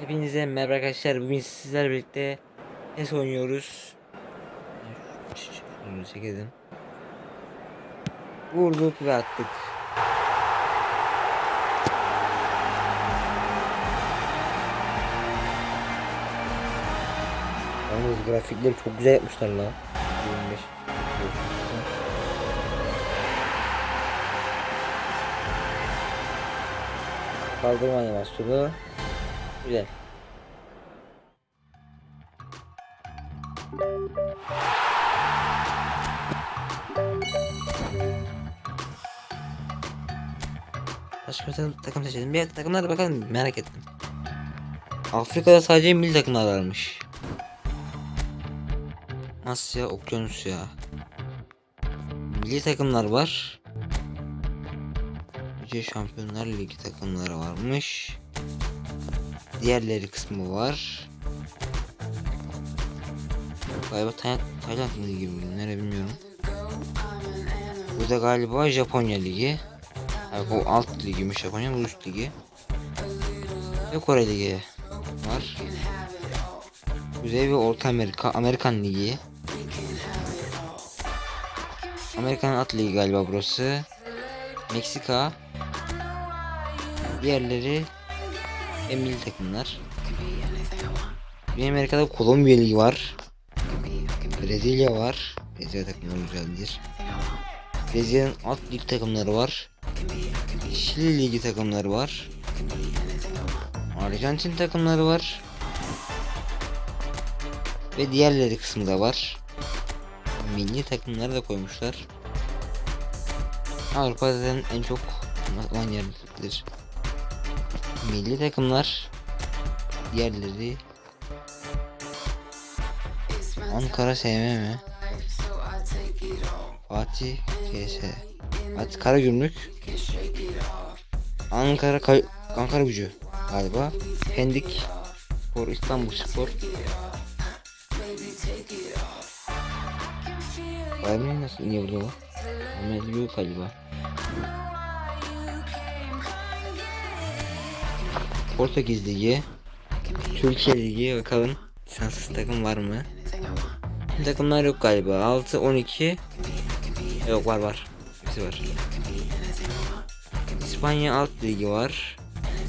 Hepinize merhaba arkadaşlar. Bugün sizlerle birlikte PES oynuyoruz. Şunu çekelim. Vurduk ve attık. Yalnız grafikleri çok güzel yapmışlar la. 25. Kaldırma animasyonu. Güzel. Başka bir takım, seçelim. Bir takımlara bakalım merak ettim. Afrika'da sadece milli takımlar varmış. Asya, Okyanusya. Milli takımlar var. Yüce Şampiyonlar Ligi takımları varmış. Diğerleri kısmı var. Galiba Tay Tayland Ligi mi? Nere bilmiyorum. Bu da galiba Japonya Ligi. Yani o alt ligiymiş Japonya, bu üst ligi. Ve Kore Ligi var. Kuzey ve Orta Amerika, Amerikan Ligi. Amerikan At Ligi galiba burası. Meksika. Diğerleri ve milli takımlar. Güney Amerika'da Kolombiya Ligi var. Brezilya var. Brezilya takımları güzeldir. Brezilya'nın alt lig takımları var. Şili Ligi takımları var. Arjantin takımları var. Ve diğerleri kısmı da var. Milli takımları da koymuşlar. Avrupa'da en çok olan yerdir. Milli takımlar diğerleri Ankara SM mi? Fatih KS Fatih Karagümrük. Ankara Kay- Ankara gücü galiba. Pendik Spor İstanbul Spor. Bayern nasıl niye burada o? Ahmet galiba Portekiz Ligi Türkiye Ligi. Bakalım lisanssız takım var mı? Takımlar yok galiba. 6 12 Yok var var. Hepsi var. İspanya alt ligi var.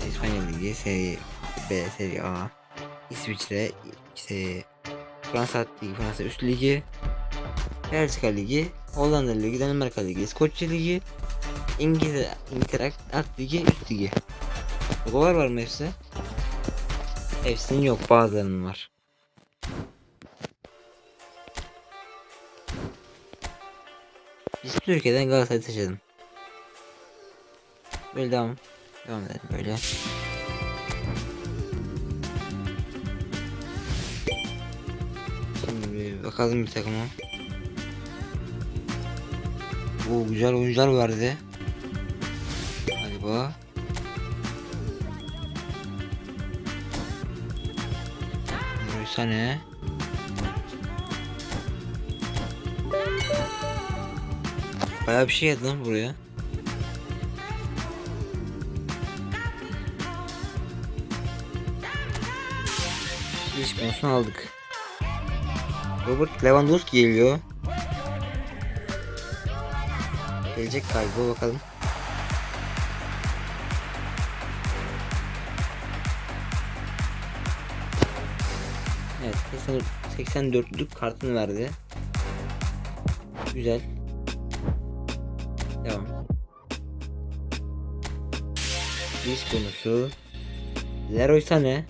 İspanya ligi seri B seri A. İsviçre seri Fransa ligi Fransa üst ligi. Belçika ligi Hollanda ligi Danimarka ligi İskoçya ligi. İngiltere İngiltere alt ligi üst ligi Logolar var mı hepsi? Hepsinin yok bazılarının var Biz Türkiye'den Galatasaray seçelim. Böyle devam. Devam edelim böyle. Şimdi bakalım bir takıma. Bu güzel oyuncular verdi. Galiba. Burası ne? Bayağı bir şey geldi lan buraya. İş konusunu aldık. Robert Lewandowski geliyor. Gelecek galiba bakalım. 84'lük kartını verdi. Güzel. Devam. İş konusu. Leroy Sané.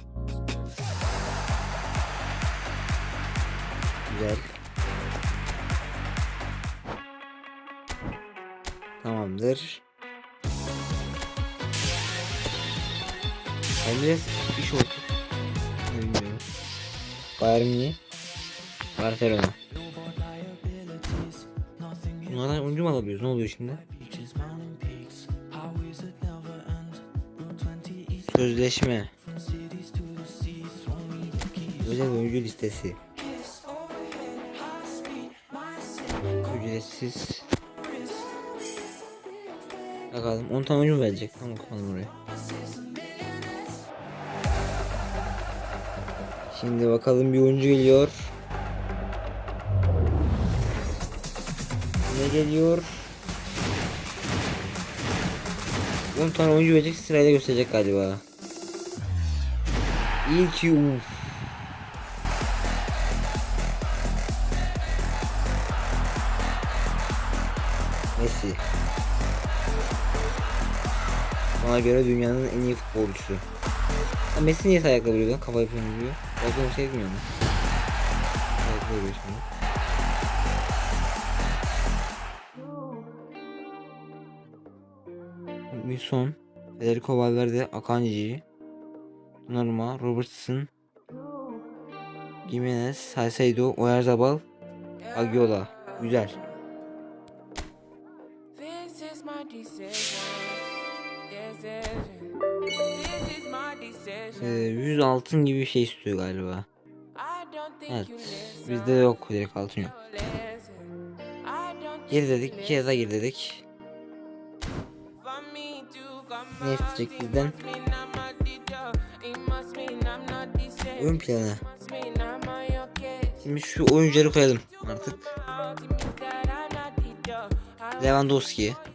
Güzel. Tamamdır. Emres iş oldu. Bayern Münih. Barcelona. Bunlardan oyuncu mu alabiliyoruz? Ne oluyor şimdi? Sözleşme. Özel oyuncu listesi. Ücretsiz. Bakalım 10 tane oyuncu verecek? Tamam bakalım oraya. Şimdi bakalım bir oyuncu geliyor. Ne geliyor? 10 tane oyuncu gelecek sırayla gösterecek galiba. İlk uf. Messi. Bana göre dünyanın en iyi futbolcusu. Messi niye ayakla vuruyor? Kafayı falan vuruyor. Ayakla bir şey mu? Ayakla vuruyor şimdi. Wilson, Federico Valverde, Akanji, Norma, Robertson, Jimenez, Salcedo, Oyarzabal, Agiola. Güzel. This is my decision. Decision. This is my decision. Ee, 100 altın gibi bir şey istiyor galiba. Evet. Bizde yok direkt altın yok. Gir dedik, iki kez daha gir dedik. Ne isteyecek bizden? Oyun planı. Şimdi şu oyuncuları koyalım artık. Out,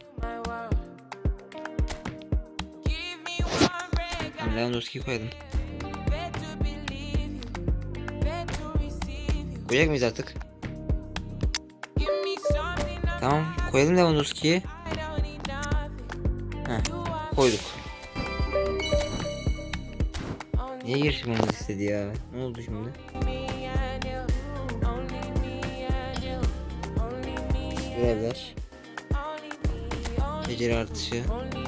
receive you. Koyacak mıyız artık? Tamam koyalım Lewandowski'yi. koyduk. Niye girişmemizi istedi ya? Ne oldu şimdi? me and you,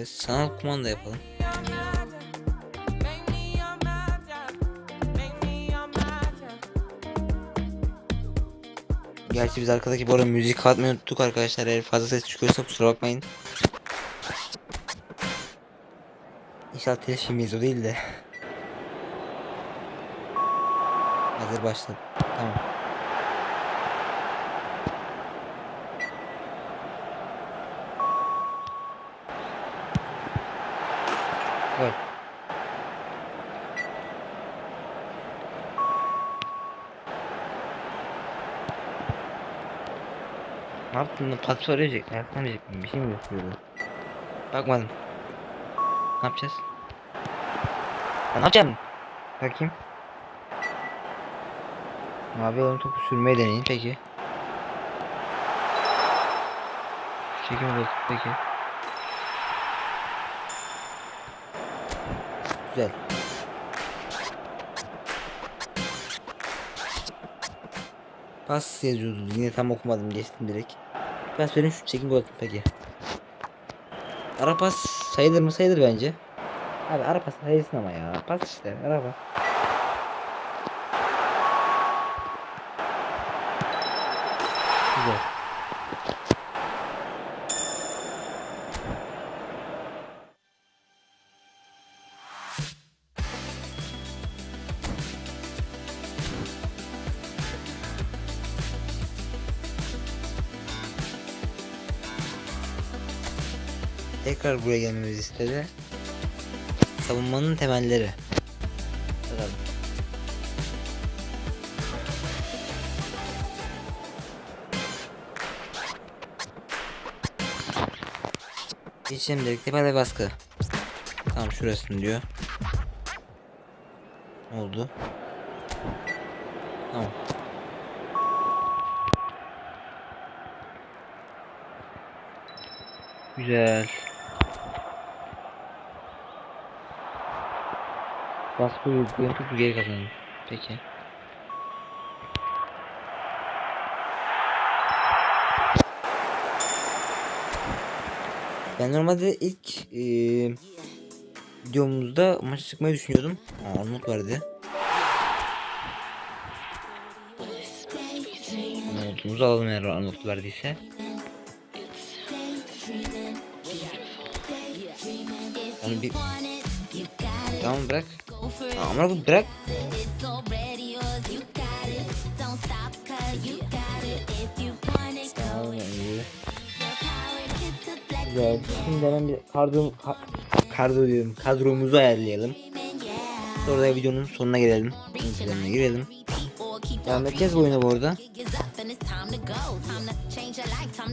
Ee, kumanda yapalım. Gerçi biz arkadaki bu arada müzik atmayı unuttuk arkadaşlar. Eğer fazla ses çıkıyorsa kusura bakmayın. İnşallah telif filmiyiz o değil de. Hazır başladı. Tamam. Ne yaptın? Pas arayacak. Ayaktan arayacak mı? Bir şey mi gösteriyordu? Bakmadım. Ne yapacağız? Ya ne yapacağım? Bakayım. Mavi olan topu sürmeyi deneyin peki. Çekim odası peki. Güzel. Pas yazıyordu. Yine tam okumadım geçtim direkt. Pas verin şu çekim gol atın peki. Ara pas sayılır mı sayılır bence. Abi ara pas ama ya. Pas işte ara. Tekrar buraya gelmemizi istedi. Savunmanın temelleri. Bakalım. Geçelim direkt tepede baskı. Tamam şurasını diyor. Ne oldu? Tamam. Güzel. Baskı topu geri kazanın. Peki. Ben normalde ilk eee videomuzda maça çıkmayı düşünüyordum. Aa, Armut vardı. Armut'umuzu alalım eğer Armut verdiyse. Yani bir... Tamam bırak. Ama bu bırak. Güzel. Şimdi hemen bir kadro, ka- kadro diyorum. Kadromuzu ayarlayalım. Sonra da videonun sonuna gelelim. Öncelerine girelim. Devam edeceğiz bu oyuna bu arada.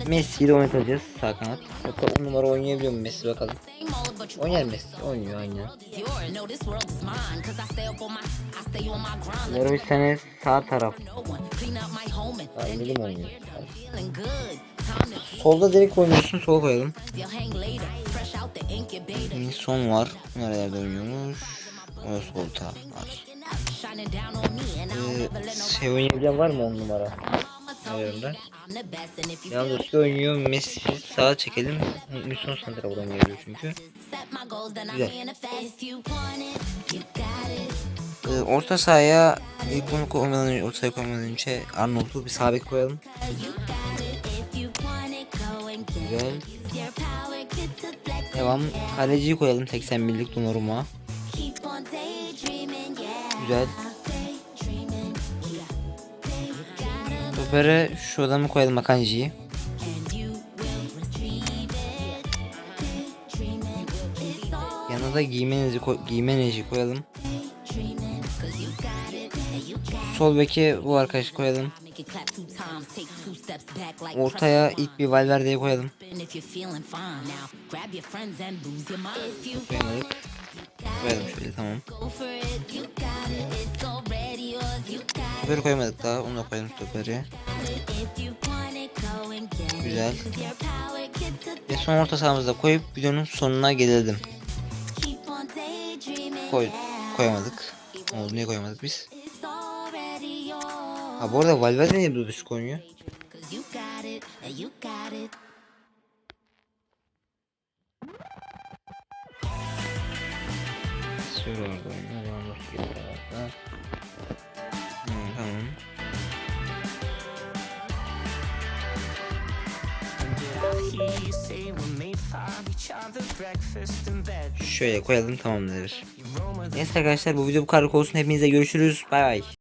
Messi ile oynatacağız sağ kanat. Hatta 10 numara oynayabiliyor mu Messi bakalım. Oynar Messi. Oynuyor aynen. Bir sene sağ taraf. Anladım oynuyor. Solda direkt oynuyorsun sol koyalım. Şimdi son var. Nerelerde oynuyormuş? O da sol taraf var. Ee, şey oynayabilen var mı on numara? Ayarında. Yalnız oynuyor Messi sağa çekelim. Müslüm santrafor oynayabiliyor çünkü. Güzel. Ee, orta sahaya ilk onu koymadan önce, orta sahaya koymadan önce Arnold'u bir sağ bek koyalım. Güzel. Devam. Kaleciyi koyalım 81'lik Donnarumma. Güzel. Stopere şu adamı koyalım Akanji'yi. Yanına da Gimenez'i koy Gimenez'i koyalım. Sol beke bu arkadaşı koyalım. Ortaya ilk bir Valverde'yi koyalım. Koyalım şöyle tamam. Stoperi koymadık daha. Onu da koyalım stoperi. Güzel. Ve son orta sahamızda koyup videonun sonuna gelelim. Koy, koyamadık. Oldu niye koyamadık biz? Ha bu arada Valverde niye bu düşük oynuyor? Şöyle orada oynuyor. Tamam. Şöyle koyalım tamamdır. Neyse arkadaşlar bu video bu kadar olsun. Hepinize görüşürüz. Bay bay.